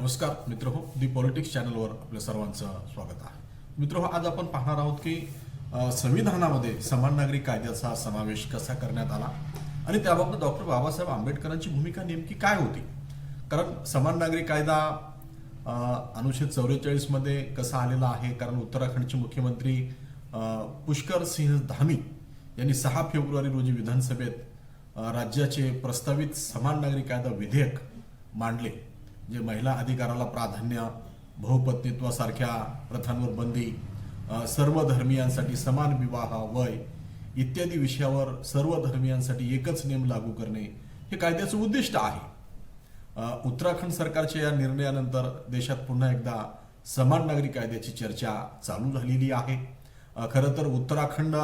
नमस्कार मित्र हो दी पॉलिटिक्स चॅनलवर आपल्या सर्वांचं स्वागत आहे. मित्र हो आज आपण पाहणार आहोत की संविधानामध्ये समान नागरी कायद्याचा समावेश कसा करण्यात आला आणि त्याबाबत डॉक्टर बाबासाहेब आंबेडकरांची भूमिका नेमकी काय होती? कारण समान नागरी कायदा अनुच्छेद चौवेचाळीसमध्ये कसा आलेला आहे? कारण उत्तराखंडचे मुख्यमंत्री पुष्कर सिंह धामी यांनी सहा फेब्रुवारी रोजी विधानसभेत राज्याचे प्रस्तावित समान नागरी कायदा विधेयक मांडले. जे महिला अधिकाराला प्राधान्य बहुपत्नीत्वासारख्या प्रथांवर बंदी सर्व धर्मियांसाठी समान विवाह वय इत्यादी विषयावर सर्व धर्मियांसाठी एकच नियम लागू करणे हे कायद्याचं उद्दिष्ट आहे. उत्तराखंड सरकारच्या या निर्णयानंतर देशात पुन्हा एकदा समान नागरी कायद्याची चर्चा चालू झालेली आहे. खरं तर उत्तराखंड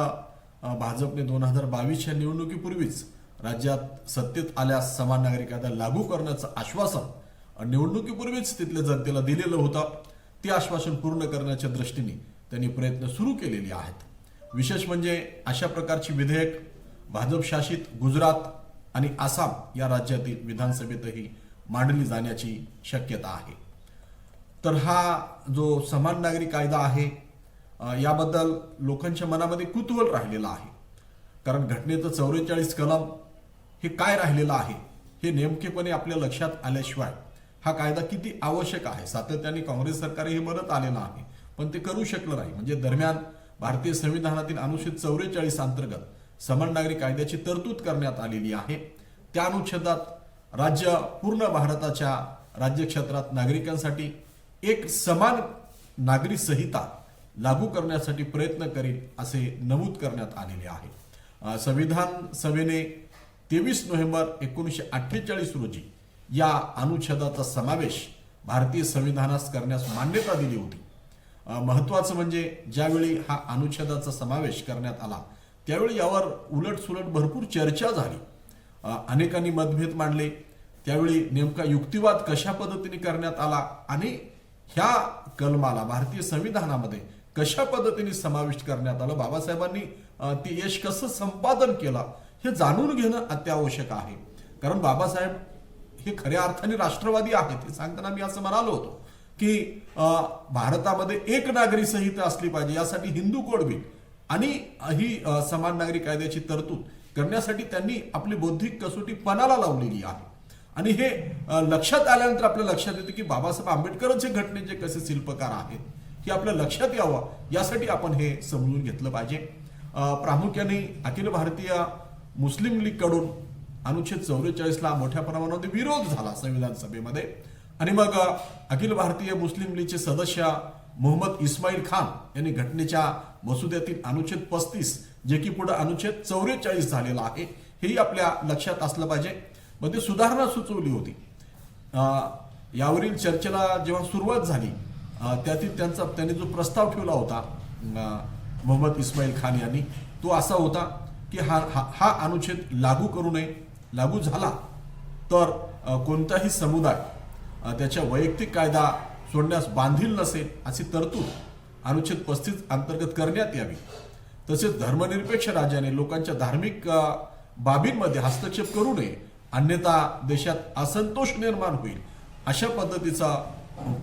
भाजपने दोन हजार बावीसच्या निवडणुकीपूर्वीच राज्यात सत्तेत आल्यास समान नागरी कायदा लागू करण्याचं आश्वासन निवडणुकीपूर्वीच तिथल्या जनतेला दिलेलं होतं. ते आश्वासन पूर्ण करण्याच्या दृष्टीने त्यांनी प्रयत्न सुरू केलेले आहेत. विशेष म्हणजे अशा प्रकारची विधेयक भाजप शासित गुजरात आणि आसाम या राज्यातील विधानसभेतही मांडली जाण्याची शक्यता आहे. तर हा जो समान नागरी कायदा आहे याबद्दल लोकांच्या मनामध्ये कुतूहल राहिलेलं आहे. कारण घटनेचं चौवेचाळीस कलम हे काय राहिलेलं आहे हे नेमकेपणे आपल्या लक्षात आल्याशिवाय हा कायदा किती आवश्यक आहे? सातत्याने काँग्रेस सरकार हे म्हणत आलेलं आहे. पण ते करू शकलं नाही. म्हणजे दरम्यान भारतीय संविधानातील अनुच्छेद चौवेचाळीस अंतर्गत समान नागरिक कायद्याची तरतूद करण्यात आलेली आहे. त्या अनुच्छेदात राज्य पूर्ण भारताच्या राज्यक्षेत्रात नागरिकांसाठी एक समान नागरी संहिता लागू करण्यासाठी प्रयत्न करील असे नमूद करण्यात आलेले आहे. संविधान सभेने तेवीस नोव्हेंबर एकोणीसशे अठ्ठेचाळीस रोजी या अनुच्छेदाचा समावेश भारतीय संविधानास करण्यास मान्यता दिली होती. महत्त्वाचं महत्वाचं म्हणजे ज्यावेळी हा अनुच्छेदाचा समावेश करण्यात आला त्यावेळी यावर उलटसुलट भरपूर चर्चा झाली. अनेकांनी मतभेद मांडले. त्यावेळी नेमका युक्तिवाद कशा पद्धतीने करण्यात आला आणि ह्या कलमाला भारतीय संविधानामध्ये कशा पद्धतीने समाविष्ट करण्यात आलं बाबासाहेबांनी ते यश कसं संपादन केलं हे जाणून घेणं अत्यावश्यक आहे. कारण बाबासाहेब हे खऱ्या अर्थाने राष्ट्रवादी आहेत हे सांगताना मी असं म्हणालो होतो की भारतामध्ये एक नागरी संहिता असली पाहिजे यासाठी हिंदू कोड बिल आणि ही समान नागरिक कायद्याची तरतूद करण्यासाठी त्यांनी आपली बौद्धिक कसोटी पणाला लावलेली आहे. आणि हे लक्षात आल्यानंतर आपल्या लक्षात येतं की बाबासाहेब आंबेडकरांचे घटनेचे कसे शिल्पकार आहेत हे आपल्या लक्षात यावं यासाठी आपण हे समजून घेतलं पाहिजे. प्रामुख्याने अखिल भारतीय मुस्लिम लीगकडून अनुच्छेद चौवेचाळीसला मोठ्या प्रमाणामध्ये विरोध झाला संविधान सभेमध्ये. आणि मग अखिल भारतीय मुस्लिम लीगचे सदस्य मोहम्मद इस्माईल खान यांनी घटनेच्या मसुद्यातील अनुच्छेद पस्तीस जे की पुढे अनुच्छेद चौवेचाळीस झालेला आहे हेही आपल्या लक्षात असलं पाहिजे. मग ते सुधारणा सुचवली होती. यावरील चर्चेला जेव्हा सुरुवात झाली त्यातील त्यांचा त्यांनी जो प्रस्ताव ठेवला होता मोहम्मद इस्माईल खान यांनी तो असा होता की हा हा हा अनुच्छेद लागू करू नये. लागू झाला तर कोणताही समुदाय त्याच्या वैयक्तिक कायदा सोडण्यास बांधील नसेल अशी तरतूद अनुच्छेद पस्तीस अंतर्गत करण्यात यावी. तसेच धर्मनिरपेक्ष राज्याने लोकांच्या धार्मिक बाबींमध्ये हस्तक्षेप करू नये अन्यथा देशात असंतोष निर्माण होईल अशा पद्धतीचा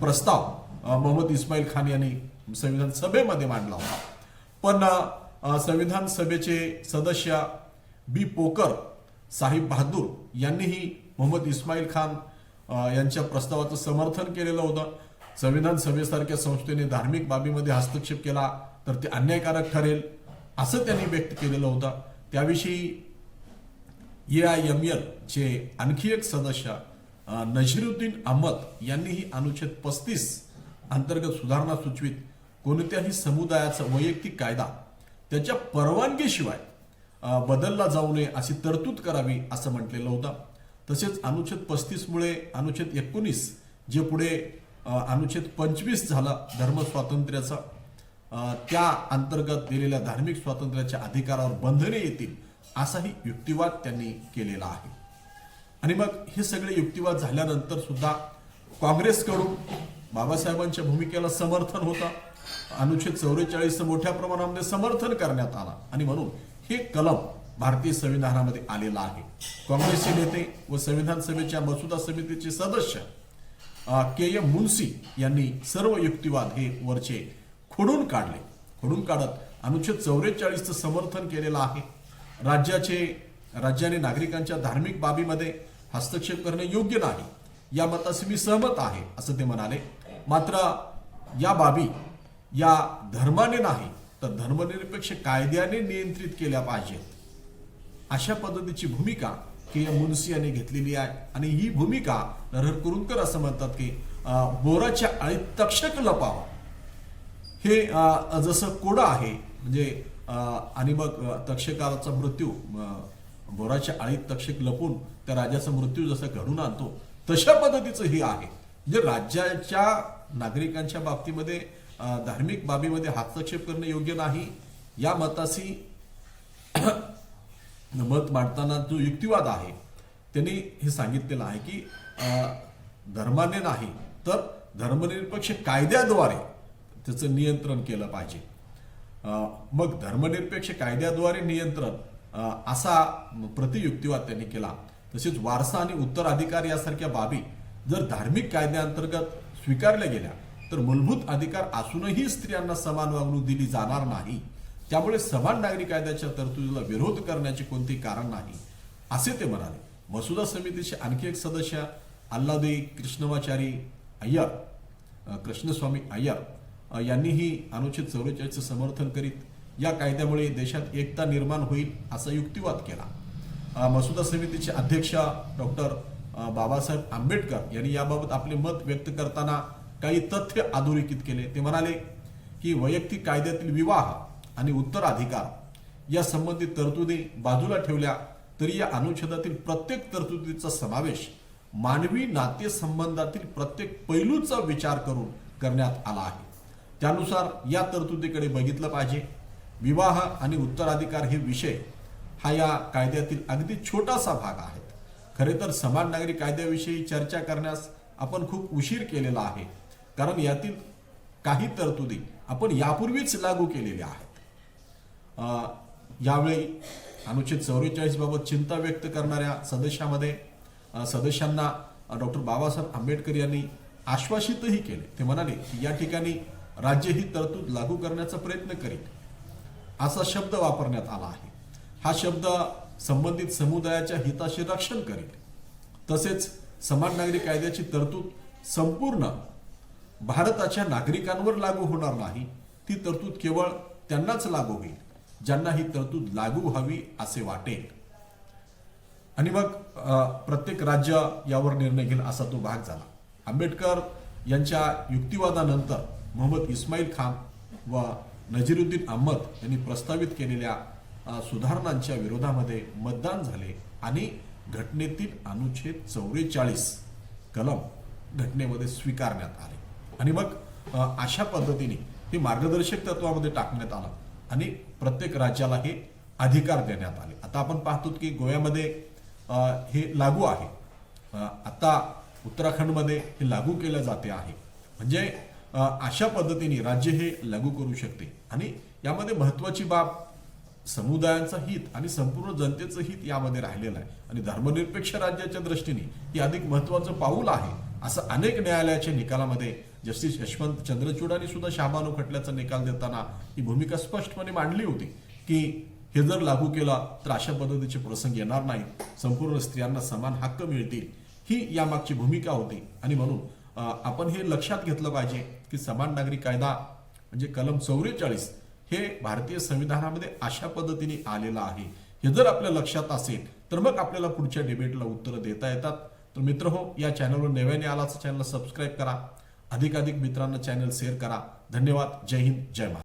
प्रस्ताव मोहम्मद इस्माईल खान यांनी संविधान सभेमध्ये मांडला होता. पण संविधान सभेचे सदस्य बी पोकर साहिब बहादूर यांनीही मोहम्मद इस्माईल खान यांच्या प्रस्तावाचं समर्थन केलेलं होतं. संविधान सभेसारख्या संस्थेने धार्मिक बाबीमध्ये हस्तक्षेप केला तर ते अन्यायकारक ठरेल असं त्यांनी व्यक्त केलेलं होतं. त्याविषयी ए आय एम एल चे आणखी एक सदस्य अ, नझीरुद्दीन अहमद यांनीही अनुच्छेद पस्तीस अंतर्गत सुधारणा सुचवित कोणत्याही समुदायाचा वैयक्तिक कायदा त्याच्या परवानगीशिवाय बदलला जाऊ नये अशी तरतूद करावी असं म्हटलेलं होतं. तसेच अनुच्छेद पस्तीसमुळे अनुच्छेद एकोणीस जे पुढे अनुच्छेद पंचवीस झाला धर्म स्वातंत्र्याचा त्या अंतर्गत दिलेल्या धार्मिक स्वातंत्र्याच्या अधिकारावर बंधने येतील असाही युक्तिवाद त्यांनी केलेला आहे. आणि मग हे सगळे युक्तिवाद झाल्यानंतर सुद्धा काँग्रेसकडून बाबासाहेबांच्या भूमिकेला समर्थन होतं. अनुच्छेद चौवेचाळीसचं मोठ्या प्रमाणामध्ये समर्थन करण्यात आला. आणि म्हणून हे कलम भारतीय संविधानामध्ये आलेलं आहे. काँग्रेसचे नेते व संविधान सभेच्या मसुदा समितीचे सदस्य के एम मुन्सी यांनी सर्व युक्तिवाद हे वरचे खोडून काढले. खोडून काढत अनुच्छेद चौवेचाळीसचं समर्थन केलेलं आहे. राज्याचे राज्याने नागरिकांच्या धार्मिक बाबीमध्ये हस्तक्षेप करणे योग्य नाही. या मताशी मी सहमत आहे असं ते म्हणाले. मात्र या बाबी या धर्माने नाही तर धर्मनिरपेक्ष कायद्याने नियंत्रित केल्या पाहिजेत. अशा पद्धतीची भूमिका के एम मुन्सी यांनी घेतलेली आहे. आणि ही भूमिका नरहर कुरुंकर असं म्हणतात की बोराच्या आळीत तक्षक लपावा. हे जसं कोडं आहे म्हणजे अं, आणि मग तक्षकाचा मृत्यू बोराच्या आळीत तक्षक लपून त्या राजाचा मृत्यू जसा घडून आणतो तशा पद्धतीचं हे आहे. म्हणजे राज्याच्या नागरिकांच्या बाबतीमध्ये धार्मिक बाबीमध्ये हस्तक्षेप करणे योग्य नाही या मताशी मत मांडताना जो युक्तिवाद आहे त्यांनी हे सांगितलेलं आहे की धर्माने नाही तर धर्मनिरपेक्ष कायद्याद्वारे त्याचं नियंत्रण केलं पाहिजे. मग धर्मनिरपेक्ष कायद्याद्वारे नियंत्रण असा प्रतियुक्तिवाद त्यांनी केला. तसेच वारसा आणि उत्तराधिकार यासारख्या बाबी जर धार्मिक कायद्याअंतर्गत स्वीकारल्या गेल्या तर मूलभूत अधिकार असूनही स्त्रियांना समान वागणूक दिली जाणार नाही. त्यामुळे समान नागरी कायद्याच्या तरतुदीला विरोध करण्याचे कोणतेही कारण नाही. असे ते म्हणाले. मसुदा समितीचे आणखी एक सदस्य अल्लादे कृष्णमाचारी अय्यर कृष्णस्वामी अय्यर यांनीही अनुच्छेद चौवेचाळीसचं समर्थन करीत या कायद्यामुळे देशात एकता निर्माण होईल असा युक्तिवाद केला. मसुदा समितीचे अध्यक्ष डॉक्टर बाबासाहेब आंबेडकर यांनी याबाबत आपले मत व्यक्त करताना काही तथ्य अधोरेखित केले. ते म्हणाले की वैयक्तिक कायद्यातील विवाह आणि उत्तराधिकार या संबंधित तरतुदी बाजूला ठेवल्या तरी या अनुच्छेदातील प्रत्येक तरतुदीचा समावेश मानवी नातेसंबंधातील प्रत्येक पैलूचा विचार करून करण्यात आला आहे. त्यानुसार या तरतुदीकडे बघितलं पाहिजे. विवाह आणि उत्तराधिकार हे विषय हा या कायद्यातील अगदी छोटासा भाग आहे खरे तर समान नागरी कायद्याविषयी चर्चा करण्यास आपण खूप उशीर केलेला आहे. कारण यातील काही तरतुदी आपण यापूर्वीच लागू केलेल्या आहेत. यावेळी अनुच्छेद चौवेचाळीस बाबत चिंता व्यक्त करणाऱ्या सदस्यामध्ये सदस्यांना डॉक्टर बाबासाहेब आंबेडकर यांनी आश्वासितही केले. ते म्हणाले की या ठिकाणी राज्य ही तरतूद लागू करण्याचा प्रयत्न करेल असा शब्द वापरण्यात आला आहे. हा शब्द संबंधित समुदायाच्या हिताचे रक्षण करेल तसेच समान नागरी कायद्याची तरतूद संपूर्ण भारताच्या नागरिकांवर लागू होणार नाही ती तरतूद केवळ त्यांनाच लागू होईल ज्यांना ही तरतूद लागू व्हावी असे वाटेल. आणि मग प्रत्येक राज्य यावर निर्णय घेईल असा तो भाग झाला. आंबेडकर यांच्या युक्तिवादानंतर मोहम्मद इस्माईल खान व नजीरुद्दीन अहमद यांनी प्रस्तावित केलेल्या सुधारणांच्या विरोधामध्ये मतदान झाले आणि घटनेतील अनुच्छेद चौवेचाळीस कलम घटनेमध्ये स्वीकारण्यात आले. आणि मग अशा पद्धतीने हे मार्गदर्शक तत्वामध्ये टाकण्यात आलं आणि प्रत्येक राज्याला हे अधिकार देण्यात आले. आता आपण पाहतो की गोव्यामध्ये हे लागू आहे. आता उत्तराखंडमध्ये हे लागू केलं जाते आहे. म्हणजे अशा पद्धतीने राज्य हे लागू करू शकते. आणि यामध्ये महत्वाची बाब समुदायांचं हित आणि संपूर्ण जनतेचं हित यामध्ये राहिलेलं आहे. आणि धर्मनिरपेक्ष राज्याच्या दृष्टीने ही अधिक महत्वाचं पाऊल आहे असं अनेक न्यायालयाच्या निकालामध्ये जस्टिस यशवंत चंद्रचूडांनी सुद्धा शहाबानू खटल्याचा निकाल देताना ही भूमिका स्पष्टपणे मांडली होती की हे जर लागू केलं तर अशा पद्धतीचे प्रसंग येणार नाहीत. संपूर्ण स्त्रियांना समान हक्क मिळतील. ही यामागची भूमिका होती. आणि म्हणून आपण हे लक्षात घेतलं पाहिजे की समान नागरी कायदा म्हणजे कलम चौवेचाळीस हे भारतीय संविधानामध्ये अशा पद्धतीने आलेलं आहे. हे जर आपल्या लक्षात असेल तर मग आपल्याला पुढच्या डिबेटला उत्तरं देता येतात. तर मित्र हो या चॅनलवर नव्याने आलाच चॅनलला सबस्क्राईब करा. अधिकाधिक मित्रांना चॅनल शेअर करा. धन्यवाद. जय हिंद. जय महाराष्ट्र